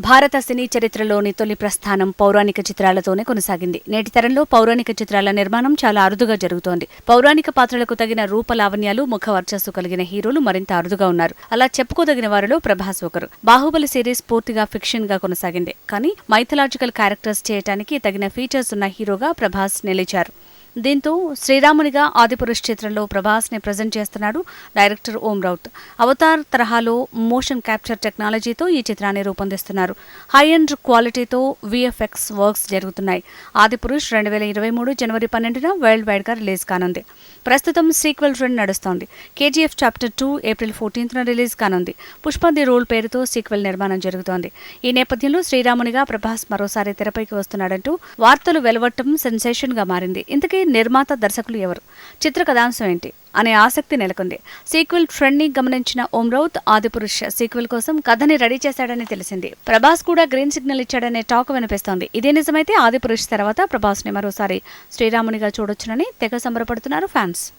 భారత సినీ చరిత్రలోని తొలి ప్రస్థానం పౌరాణిక చిత్రాలతోనే కొనసాగింది. నేటి తరంలో పౌరాణిక చిత్రాల నిర్మాణం చాలా అరుదుగా జరుగుతోంది. పౌరాణిక పాత్రలకు తగిన రూప లావణ్యాలు ముఖ వర్చస్సు కలిగిన హీరోలు మరింత అరుదుగా ఉన్నారు. అలా చెప్పుకోదగిన వారిలో ప్రభాస్ ఒకరు. బాహుబలి సిరీస్ పూర్తిగా ఫిక్షన్గా కొనసాగింది. కానీ మైథలాజికల్ క్యారెక్టర్స్ చేయడానికి తగిన ఫీచర్స్ ఉన్న హీరోగా ప్రభాస్ నిలిచారు. దీంతో శ్రీరామునిగా ఆదిపురుష్ చిత్రంలో ప్రభాస్ని ప్రజెంట్ చేస్తున్నాడు డైరెక్టర్ ఓం రౌత్. అవతార్ తరహాలో మోషన్ క్యాప్చర్ టెక్నాలజీతో ఈ చిత్రాన్ని రూపొందిస్తున్నారు. హై అండ్ క్వాలిటీతో విఎఫ్ఎక్స్ వర్క్స్ జరుగుతున్నాయి. ఆదిపురుష్ రెండు వేల ఇరవై మూడు జనవరి పన్నెండున వరల్డ్ వైడ్గా రిలీజ్ కానుంది. ప్రస్తుతం సీక్వెల్ ట్రెండ్ నడుస్తోంది. కేజీఎఫ్ చాప్టర్ టూ ఏప్రిల్ ఫోర్టీన్త్న రిలీజ్ కానుంది. పుష్ప ది రోల్ పేరుతో సీక్వెల్ నిర్మాణం జరుగుతోంది. ఈ నేపథ్యంలో శ్రీరామునిగా ప్రభాస్ మరోసారి తెరపైకి వస్తున్నాడంటూ వార్తలు వెలువట్టం సెన్సేషన్గా మారింది. ఇంతకీ నిర్మాత దర్శకులు ఎవరు? చిత్ర కథాంశం ఏంటి? అనే ఆసక్తి నెలకొంది. సీక్వెల్ ట్రెండ్ని గమనించిన ఓం రౌత్ ఆదిపురుష్ సీక్వెల్ కోసం కథని రెడీ చేశాడని తెలిసింది. ప్రభాస్ కూడా గ్రీన్ సిగ్నల్ ఇచ్చాడనే టాక్ వినిపిస్తోంది. ఇదే నిజమైతే ఆదిపురుష్ తర్వాత ప్రభాస్ని మరోసారి శ్రీరామునిగా చూడొచ్చునని తెగ సంబరపడుతున్నారు ఫ్యాన్స్.